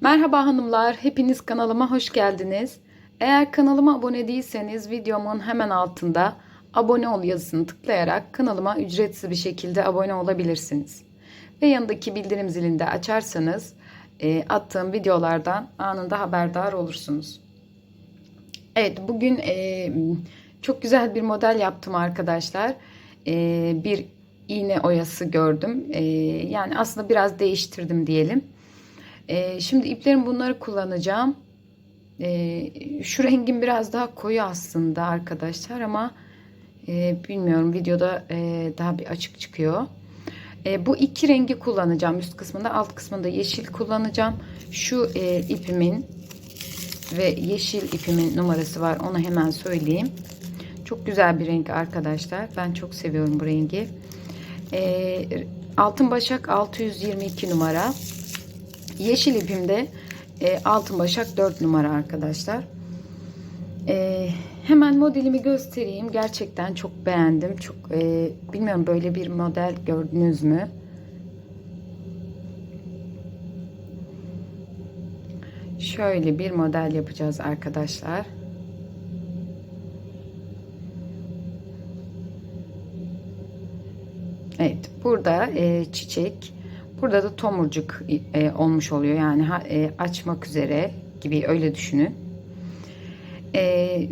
Merhaba hanımlar, hepiniz kanalıma hoş geldiniz. Eğer kanalıma abone değilseniz videomun hemen altında abone ol yazısını tıklayarak kanalıma ücretsiz bir şekilde abone olabilirsiniz. Ve yanındaki bildirim zilini de açarsanız e, attığım videolardan anında haberdar olursunuz. Evet bugün e, çok güzel bir model yaptım arkadaşlar. E, bir iğne oyası gördüm. E, yani aslında biraz değiştirdim diyelim. E, şimdi iplerim bunları kullanacağım. E, şu rengim biraz daha koyu aslında arkadaşlar ama e, bilmiyorum videoda e, daha bir açık çıkıyor. E, bu iki rengi kullanacağım üst kısmında alt kısmında yeşil kullanacağım. Şu e, ipimin ve yeşil ipimin numarası var onu hemen söyleyeyim. Çok güzel bir renk arkadaşlar. Ben çok seviyorum bu rengi. E, altın başak 622 numara. Yeşil ipimde e, altın başak 4 numara arkadaşlar. E, hemen modelimi göstereyim. Gerçekten çok beğendim. Çok e, bilmiyorum böyle bir model gördünüz mü? Şöyle bir model yapacağız arkadaşlar. Evet, burada e, çiçek, burada da tomurcuk e, olmuş oluyor. Yani e, açmak üzere gibi öyle düşünün. E,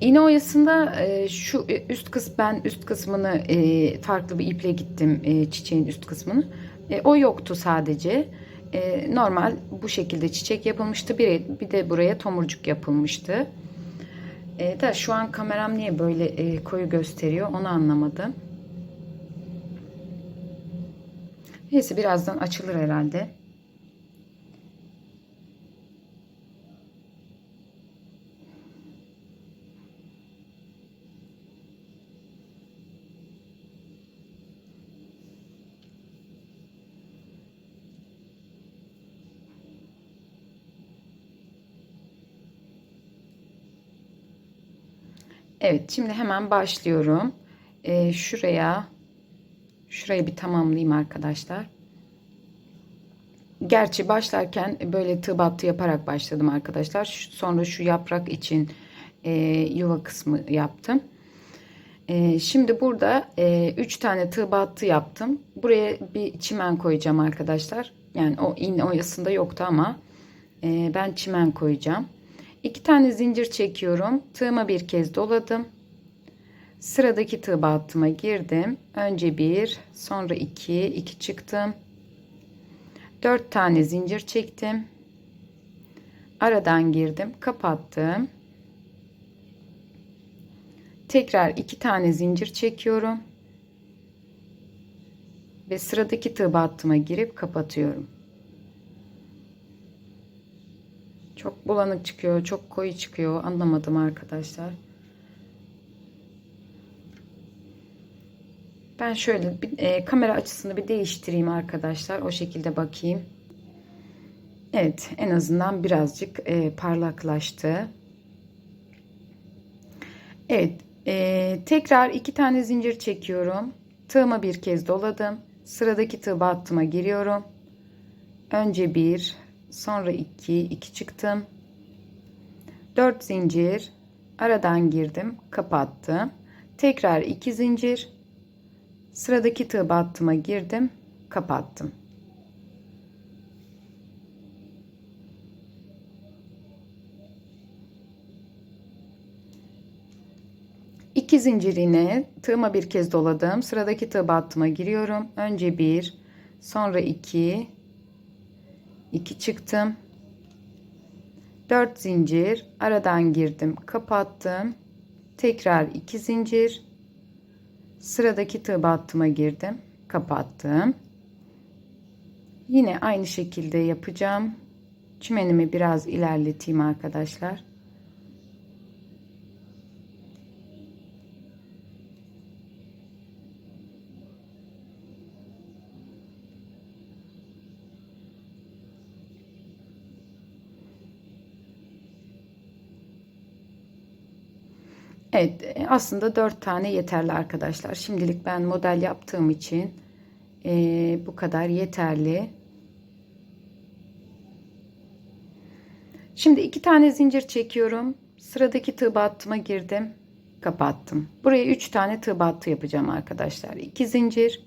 iğne oyasında e, şu üst kısmı ben üst kısmını e, farklı bir iple gittim e, çiçeğin üst kısmını. E, o yoktu sadece. E, normal bu şekilde çiçek yapılmıştı. Bir, bir de buraya tomurcuk yapılmıştı. E, da şu an kameram niye böyle e, koyu gösteriyor onu anlamadım. Neyse birazdan açılır herhalde. Evet şimdi hemen başlıyorum. Ee, şuraya şurayı bir tamamlayayım arkadaşlar. Gerçi başlarken böyle tığ battı yaparak başladım arkadaşlar. Sonra şu yaprak için e, yuva kısmı yaptım. E, şimdi burada 3 e, tane tığ battı yaptım. Buraya bir çimen koyacağım arkadaşlar. Yani o iğne oyasında yoktu ama e, ben çimen koyacağım. 2 tane zincir çekiyorum. Tığıma bir kez doladım. Sıradaki tığ battıma girdim. Önce bir, sonra iki, iki çıktım. Dört tane zincir çektim. Aradan girdim, kapattım. Tekrar iki tane zincir çekiyorum. Ve sıradaki tığ battıma girip kapatıyorum. Çok bulanık çıkıyor, çok koyu çıkıyor. Anlamadım arkadaşlar. Ben şöyle bir e, kamera açısını bir değiştireyim arkadaşlar. O şekilde bakayım. Evet en azından birazcık e, parlaklaştı. Evet e, tekrar iki tane zincir çekiyorum. Tığıma bir kez doladım. Sıradaki tığ battıma giriyorum. Önce bir sonra iki iki çıktım. Dört zincir aradan girdim kapattım. Tekrar iki zincir Sıradaki tığ battıma girdim, kapattım. İki zincir iğne tığıma bir kez doladım. Sıradaki tığ battıma giriyorum. Önce bir, sonra iki, iki çıktım. Dört zincir aradan girdim, kapattım. Tekrar iki zincir Sıradaki tığ battıma girdim. Kapattım. Yine aynı şekilde yapacağım. Çimenimi biraz ilerleteyim arkadaşlar. Evet e, aslında dört tane yeterli arkadaşlar. Şimdilik ben model yaptığım için e, bu kadar yeterli. Şimdi iki tane zincir çekiyorum. Sıradaki tığ battıma girdim. Kapattım. Buraya üç tane tığ battı yapacağım arkadaşlar. İki zincir.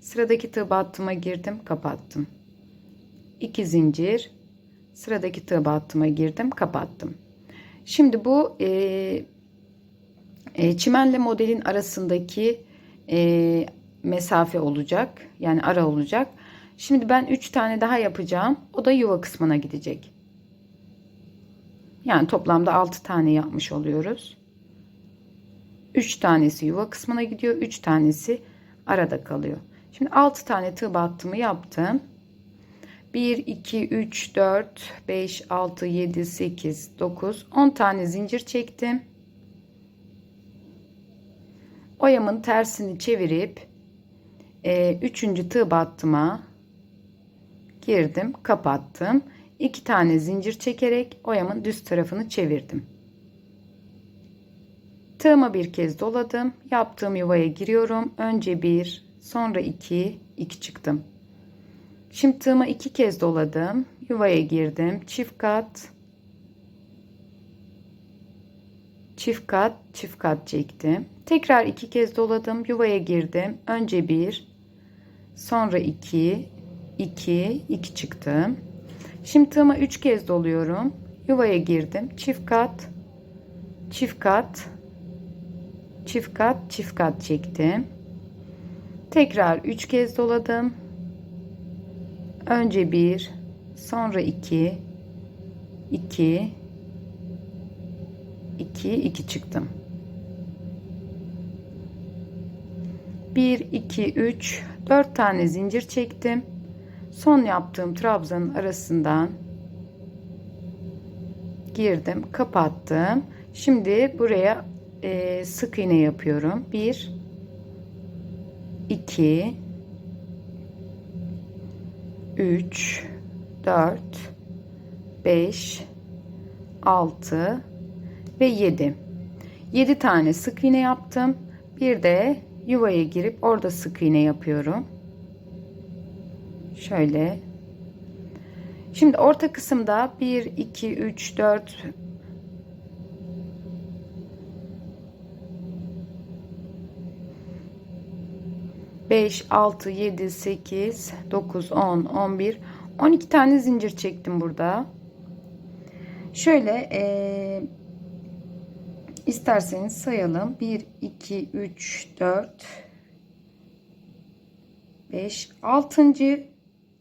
Sıradaki tığ battıma girdim. Kapattım. İki zincir. Sıradaki tığ battıma girdim. Kapattım. Şimdi bu e, e, çimenle modelin arasındaki e, mesafe olacak. Yani ara olacak. Şimdi ben 3 tane daha yapacağım. O da yuva kısmına gidecek. Yani toplamda 6 tane yapmış oluyoruz. 3 tanesi yuva kısmına gidiyor. 3 tanesi arada kalıyor. Şimdi 6 tane tığ battımı yaptım. 1, 2, 3, 4, 5, 6, 7, 8, 9, 10 tane zincir çektim. Oyamın tersini çevirip e, üçüncü tığ battıma girdim, kapattım. İki tane zincir çekerek oyamın düz tarafını çevirdim. Tığıma bir kez doladım. Yaptığım yuvaya giriyorum. Önce bir, sonra iki, iki çıktım. Şimdi tığıma iki kez doladım. Yuvaya girdim. Çift kat, çift kat, çift kat çektim. Tekrar iki kez doladım. Yuvaya girdim. Önce bir, sonra iki, iki, iki çıktım. Şimdi tığıma üç kez doluyorum. Yuvaya girdim. Çift kat, çift kat, çift kat, çift kat çektim. Tekrar üç kez doladım. Önce bir, sonra iki, iki, iki, iki çıktım. 1 2 3 4 tane zincir çektim. Son yaptığım trabzanın arasından girdim, kapattım. Şimdi buraya e, sık iğne yapıyorum. 1 2 3 4 5 6 ve 7 7 tane sık iğne yaptım. Bir de yuvaya girip orada sık iğne yapıyorum. Şöyle. Şimdi orta kısımda 1 2 3 4 5 6 7 8 9 10 11 12 tane zincir çektim burada. Şöyle eee İsterseniz sayalım. 1, 2, 3, 4, 5, 6.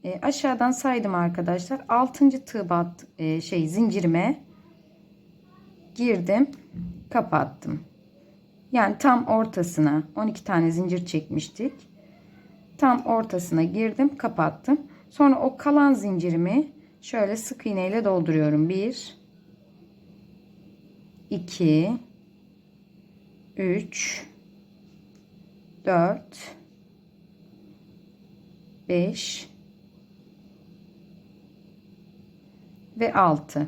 E, aşağıdan saydım arkadaşlar. 6. tığ bat e, şey zincirime girdim. Kapattım. Yani tam ortasına 12 tane zincir çekmiştik. Tam ortasına girdim, kapattım. Sonra o kalan zincirimi şöyle sık iğne ile dolduruyorum. 1 2 3 4 5 ve 6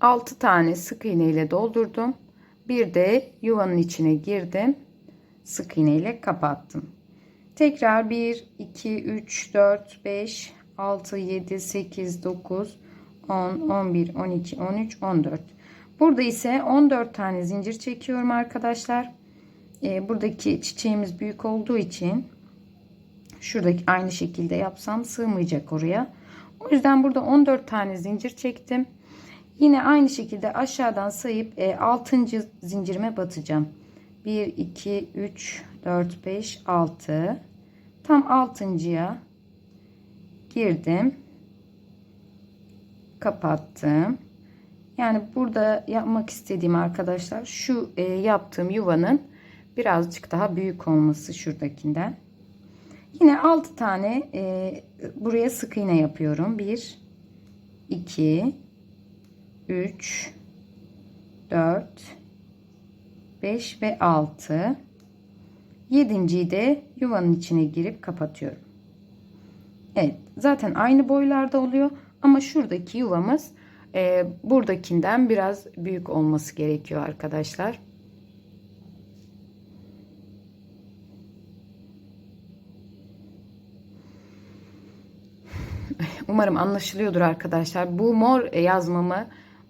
6 tane sık iğne ile doldurdum. Bir de yuvanın içine girdim. Sık iğne ile kapattım. Tekrar 1 2 3 4 5 6 7 8 9 10 11 12 13 14 Burada ise 14 tane zincir çekiyorum arkadaşlar. Ee, buradaki çiçeğimiz büyük olduğu için şuradaki aynı şekilde yapsam sığmayacak oraya. O yüzden burada 14 tane zincir çektim. Yine aynı şekilde aşağıdan sayıp e, 6. zincirime batacağım. 1, 2, 3, 4, 5, 6. Tam 6.ya girdim. Kapattım. Yani burada yapmak istediğim arkadaşlar şu e, yaptığım yuvanın birazcık daha büyük olması şuradakinden. Yine 6 tane e, buraya sık iğne yapıyorum. 1 2 3 4 5 ve 6 7.yi de yuvanın içine girip kapatıyorum. Evet zaten aynı boylarda oluyor ama şuradaki yuvamız e, buradakinden biraz büyük olması gerekiyor arkadaşlar. Umarım anlaşılıyordur arkadaşlar. Bu mor yazmamı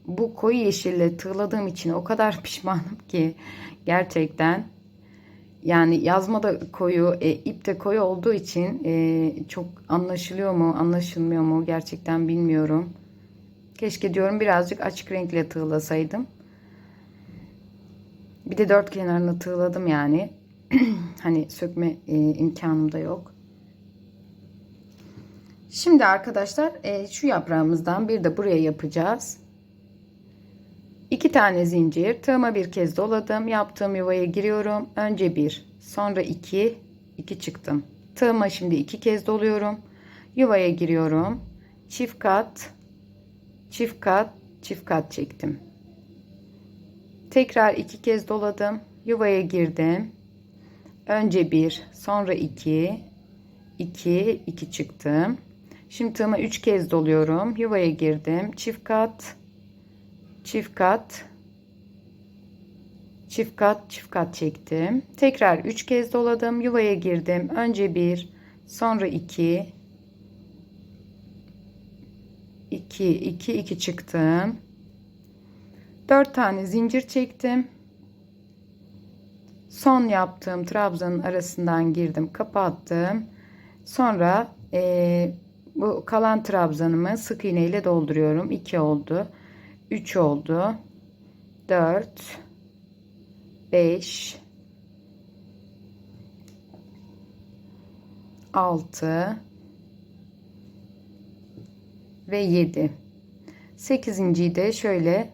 bu koyu yeşille tığladığım için o kadar pişmanım ki gerçekten. Yani yazma da koyu, e, ip de koyu olduğu için e, çok anlaşılıyor mu, anlaşılmıyor mu gerçekten bilmiyorum. Keşke diyorum birazcık açık renkle tığlasaydım. Bir de dört kenarını tığladım yani. hani sökme e, imkanım da yok. Şimdi arkadaşlar e, şu yaprağımızdan bir de buraya yapacağız. İki tane zincir tığıma bir kez doladım. Yaptığım yuvaya giriyorum. Önce bir sonra iki iki çıktım. Tığıma şimdi iki kez doluyorum. Yuvaya giriyorum. Çift kat çift kat çift kat çektim. Tekrar iki kez doladım. Yuvaya girdim. Önce bir sonra iki iki iki çıktım. Şimdi tığıma 3 kez doluyorum. Yuvaya girdim. Çift kat, çift kat, çift kat, çift kat çektim. Tekrar 3 kez doladım. Yuvaya girdim. Önce 1, sonra 2, 2, 2, 2 çıktım. 4 tane zincir çektim. Son yaptığım trabzanın arasından girdim, kapattım. Sonra eee bu kalan trabzanımı sık iğne ile dolduruyorum. 2 oldu. 3 oldu. 4 5 6 ve 7 8.yi de şöyle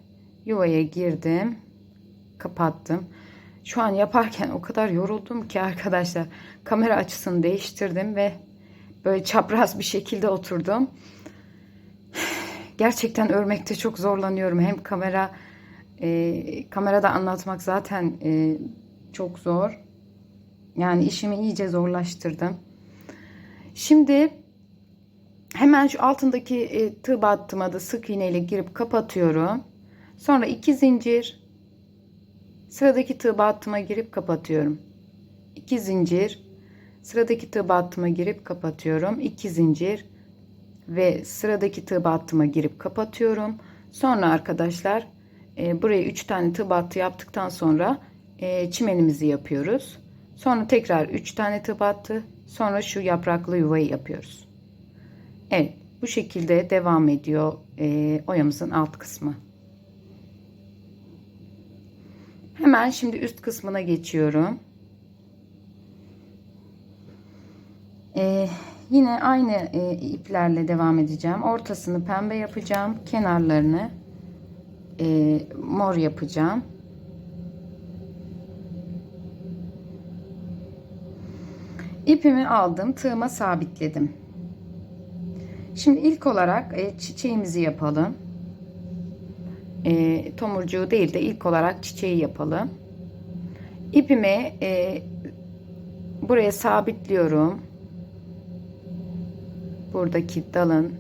yuvaya girdim kapattım şu an yaparken o kadar yoruldum ki arkadaşlar kamera açısını değiştirdim ve böyle çapraz bir şekilde oturdum. Gerçekten örmekte çok zorlanıyorum. Hem kamera e, kamerada anlatmak zaten e, çok zor. Yani işimi iyice zorlaştırdım. Şimdi hemen şu altındaki e, tığ battıma da sık iğne ile girip kapatıyorum. Sonra iki zincir sıradaki tığ battıma girip kapatıyorum. İki zincir Sıradaki tığ battıma girip kapatıyorum. 2 zincir ve sıradaki tığ battıma girip kapatıyorum. Sonra arkadaşlar e, buraya 3 tane tığ battı yaptıktan sonra e, çimenimizi yapıyoruz. Sonra tekrar 3 tane tığ battı. Sonra şu yapraklı yuvayı yapıyoruz. Evet bu şekilde devam ediyor e, oyamızın alt kısmı. Hemen şimdi üst kısmına geçiyorum. Ee, yine aynı e, iplerle devam edeceğim. Ortasını pembe yapacağım. Kenarlarını e, mor yapacağım. İpimi aldım. Tığıma sabitledim. Şimdi ilk olarak e, çiçeğimizi yapalım. E, tomurcuğu değil de ilk olarak çiçeği yapalım. İpimi e, buraya sabitliyorum buradaki dalın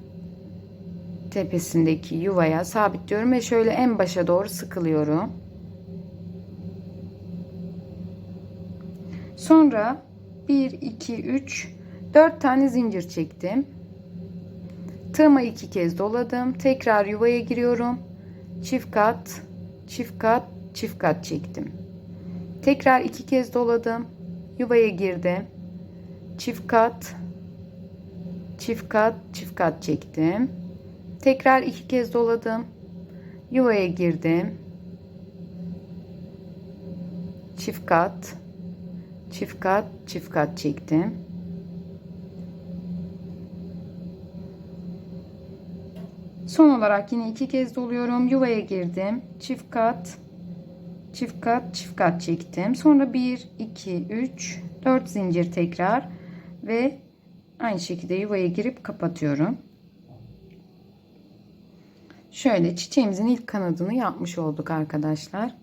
tepesindeki yuvaya sabitliyorum ve şöyle en başa doğru sıkılıyorum. Sonra 1 2 3 4 tane zincir çektim. Tığıma iki kez doladım. Tekrar yuvaya giriyorum. Çift kat, çift kat, çift kat çektim. Tekrar iki kez doladım. Yuvaya girdim. Çift kat, çift kat çift kat çektim tekrar iki kez doladım yuvaya girdim çift kat çift kat çift kat çektim son olarak yine iki kez doluyorum. Yuvaya girdim. Çift kat çift kat çift kat çektim. Sonra 1 2 3 4 zincir tekrar ve Aynı şekilde yuvaya girip kapatıyorum. Şöyle çiçeğimizin ilk kanadını yapmış olduk arkadaşlar.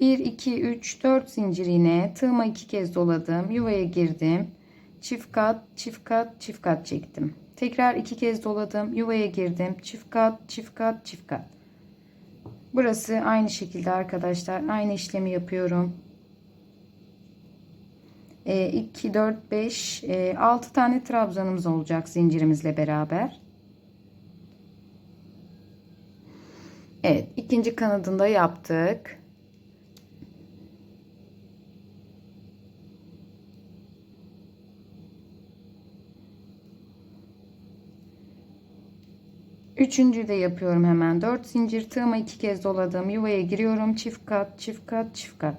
1 2 3 4 zincir iğne tığıma iki kez doladım. Yuvaya girdim. Çift kat çift kat çift kat çektim Tekrar iki kez doladım. Yuvaya girdim. Çift kat, çift kat, çift kat. Burası aynı şekilde arkadaşlar. Aynı işlemi yapıyorum. 2, 4, 5, 6 tane trabzanımız olacak zincirimizle beraber. Evet ikinci kanadında yaptık. Üçüncüyü de yapıyorum hemen. 4 zincir tığıma iki kez doladım. Yuvaya giriyorum. Çift kat, çift kat, çift kat.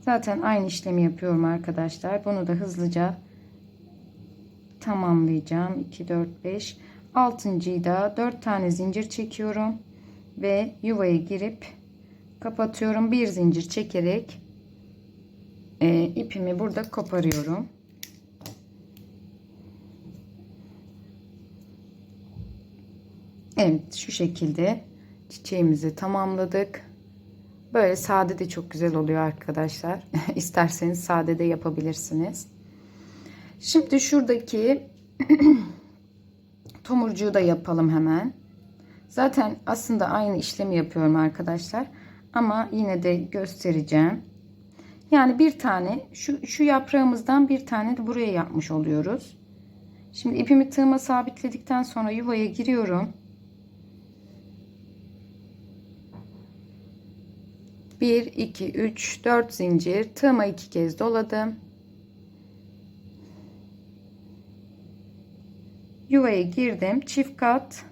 Zaten aynı işlemi yapıyorum arkadaşlar. Bunu da hızlıca tamamlayacağım. 2, 4, 5. Altıncıyı da 4 tane zincir çekiyorum. Ve yuvaya girip kapatıyorum. Bir zincir çekerek e, ipimi burada koparıyorum. Evet şu şekilde çiçeğimizi tamamladık. Böyle sade de çok güzel oluyor arkadaşlar. İsterseniz sade de yapabilirsiniz. Şimdi şuradaki tomurcuğu da yapalım hemen. Zaten aslında aynı işlemi yapıyorum arkadaşlar. Ama yine de göstereceğim. Yani bir tane şu, şu yaprağımızdan bir tane de buraya yapmış oluyoruz. Şimdi ipimi tığıma sabitledikten sonra yuvaya giriyorum. 1 2 3 4 zincir. Tığıma iki kez doladım. Yuvaya girdim. Çift kat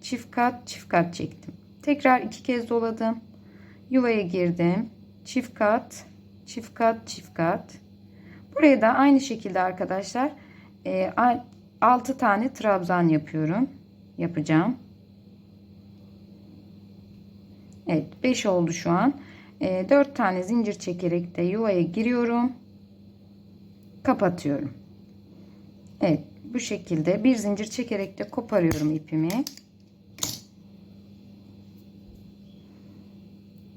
çift kat çift kat çektim. Tekrar iki kez doladım. Yuvaya girdim. Çift kat çift kat çift kat. Buraya da aynı şekilde arkadaşlar 6 tane trabzan yapıyorum yapacağım. Evet 5 oldu şu an. e, 4 tane zincir çekerek de yuvaya giriyorum. Kapatıyorum. Evet bu şekilde bir zincir çekerek de koparıyorum ipimi.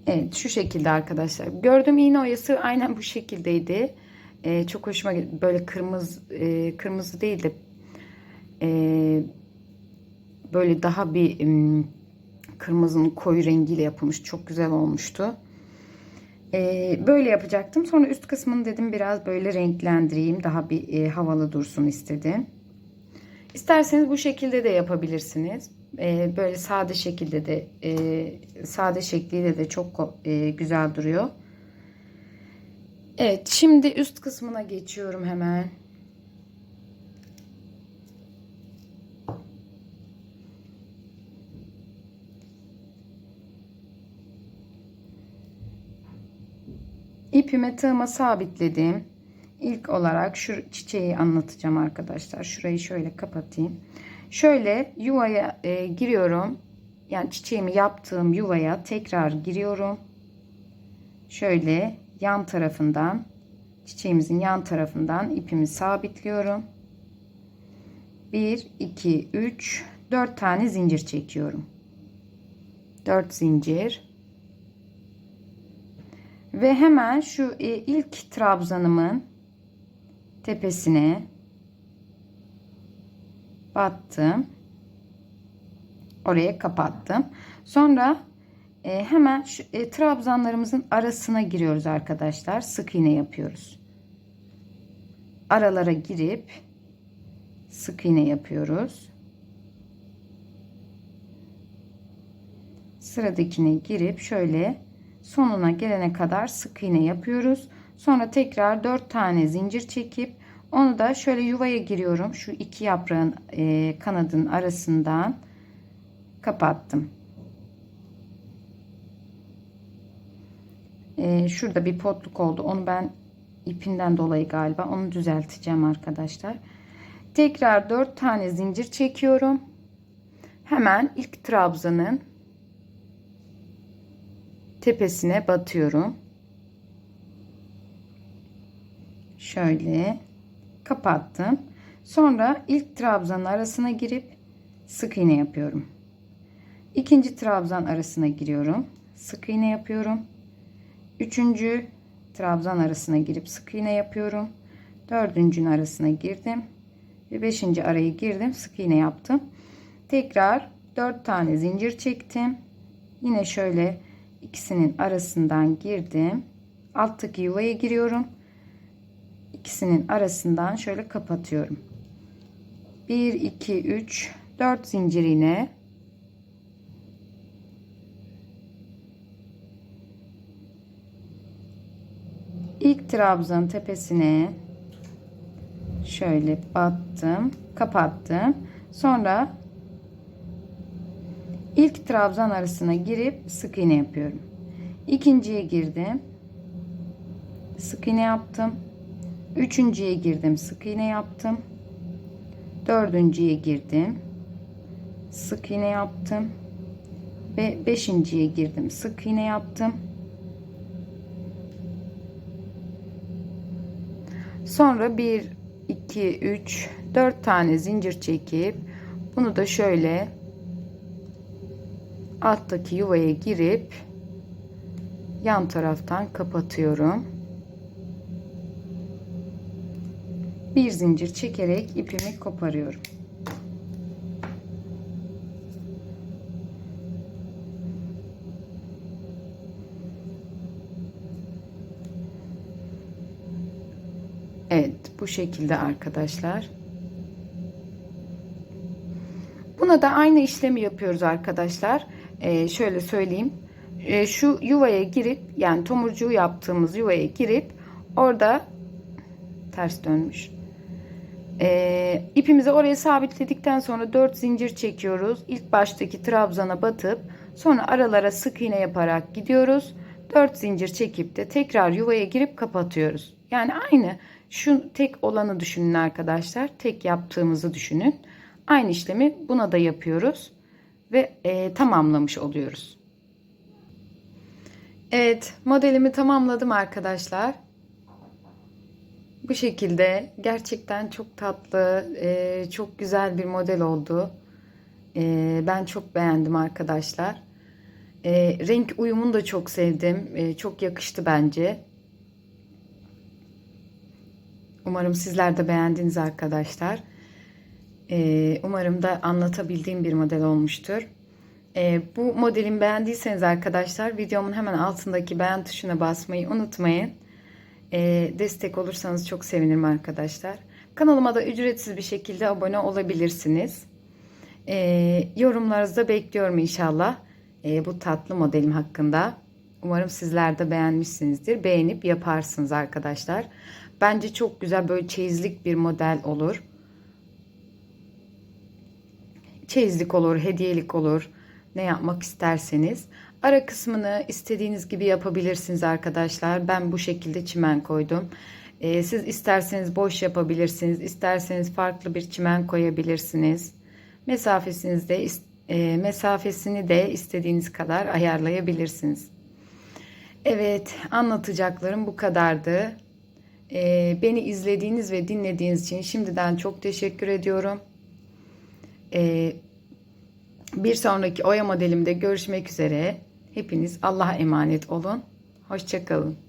Evet şu şekilde arkadaşlar. Gördüğüm iğne oyası aynen bu şekildeydi. Ee, çok hoşuma gitti böyle kırmızı e, kırmızı değil de e, böyle daha bir e, kırmızının koyu rengiyle yapılmış çok güzel olmuştu ee, böyle yapacaktım. Sonra üst kısmını dedim biraz böyle renklendireyim. Daha bir e, havalı dursun istedim. İsterseniz bu şekilde de yapabilirsiniz. Ee, böyle sade şekilde de e, sade şekliyle de çok e, güzel duruyor. Evet şimdi üst kısmına geçiyorum hemen. İpime tığıma sabitledim. İlk olarak şu çiçeği anlatacağım arkadaşlar. Şurayı şöyle kapatayım. Şöyle yuvaya e, giriyorum. Yani çiçeğimi yaptığım yuvaya tekrar giriyorum. Şöyle yan tarafından çiçeğimizin yan tarafından ipimi sabitliyorum. 1 2 3 4 tane zincir çekiyorum. 4 zincir ve hemen şu e, ilk trabzanımın tepesine battım. Oraya kapattım. Sonra e, hemen şu e, trabzanlarımızın arasına giriyoruz arkadaşlar. Sık iğne yapıyoruz. Aralara girip sık iğne yapıyoruz. Sıradakine girip şöyle sonuna gelene kadar sık iğne yapıyoruz. Sonra tekrar 4 tane zincir çekip onu da şöyle yuvaya giriyorum. Şu iki yaprağın e, kanadın arasından kapattım. E, şurada bir potluk oldu. Onu ben ipinden dolayı galiba onu düzelteceğim arkadaşlar. Tekrar 4 tane zincir çekiyorum. Hemen ilk trabzanın tepesine batıyorum. Şöyle kapattım. Sonra ilk trabzanın arasına girip sık iğne yapıyorum. İkinci trabzan arasına giriyorum. Sık iğne yapıyorum. Üçüncü trabzan arasına girip sık iğne yapıyorum. Dördüncünün arasına girdim. Ve beşinci araya girdim. Sık iğne yaptım. Tekrar dört tane zincir çektim. Yine şöyle ikisinin arasından girdim. Alttaki yuvaya giriyorum. İkisinin arasından şöyle kapatıyorum. 1 2 3 4 zincir iğne ilk trabzanın tepesine şöyle battım kapattım sonra ilk trabzan arasına girip sık iğne yapıyorum. İkinciye girdim. Sık iğne yaptım. Üçüncüye girdim sık iğne yaptım. Dördüncüye girdim. Sık iğne yaptım. Ve beşinciye girdim sık iğne yaptım. Sonra 1 2 3 4 tane zincir çekip bunu da şöyle alttaki yuvaya girip yan taraftan kapatıyorum bir zincir çekerek ipimi koparıyorum Evet bu şekilde arkadaşlar. Buna da aynı işlemi yapıyoruz arkadaşlar. Ee, şöyle söyleyeyim. Ee, şu yuvaya girip yani tomurcuğu yaptığımız yuvaya girip orada ters dönmüş. Ee, ipimizi oraya sabitledikten sonra 4 zincir çekiyoruz. İlk baştaki trabzana batıp sonra aralara sık iğne yaparak gidiyoruz. 4 zincir çekip de tekrar yuvaya girip kapatıyoruz. Yani aynı şu tek olanı düşünün arkadaşlar. Tek yaptığımızı düşünün. Aynı işlemi buna da yapıyoruz ve e, tamamlamış oluyoruz. Evet, modelimi tamamladım arkadaşlar. Bu şekilde gerçekten çok tatlı, e, çok güzel bir model oldu. E, ben çok beğendim arkadaşlar. E, renk uyumunu da çok sevdim. E, çok yakıştı bence. Umarım sizler de beğendiniz arkadaşlar. Ee, umarım da anlatabildiğim bir model olmuştur. Ee, bu modelin beğendiyseniz arkadaşlar videomun hemen altındaki beğen tuşuna basmayı unutmayın. Ee, destek olursanız çok sevinirim arkadaşlar. Kanalıma da ücretsiz bir şekilde abone olabilirsiniz. Ee, yorumlarınızı bekliyorum inşallah. Bu tatlı modelim hakkında. Umarım sizler de beğenmişsinizdir. Beğenip yaparsınız arkadaşlar. Bence çok güzel böyle çeyizlik bir model olur. Çeyizlik olur, hediyelik olur. Ne yapmak isterseniz. Ara kısmını istediğiniz gibi yapabilirsiniz arkadaşlar. Ben bu şekilde çimen koydum. Ee, siz isterseniz boş yapabilirsiniz. İsterseniz farklı bir çimen koyabilirsiniz. Mesafesini de, e, mesafesini de istediğiniz kadar ayarlayabilirsiniz. Evet anlatacaklarım bu kadardı. Ee, beni izlediğiniz ve dinlediğiniz için şimdiden çok teşekkür ediyorum. Ee, bir sonraki oya modelimde görüşmek üzere. Hepiniz Allah'a emanet olun. Hoşçakalın.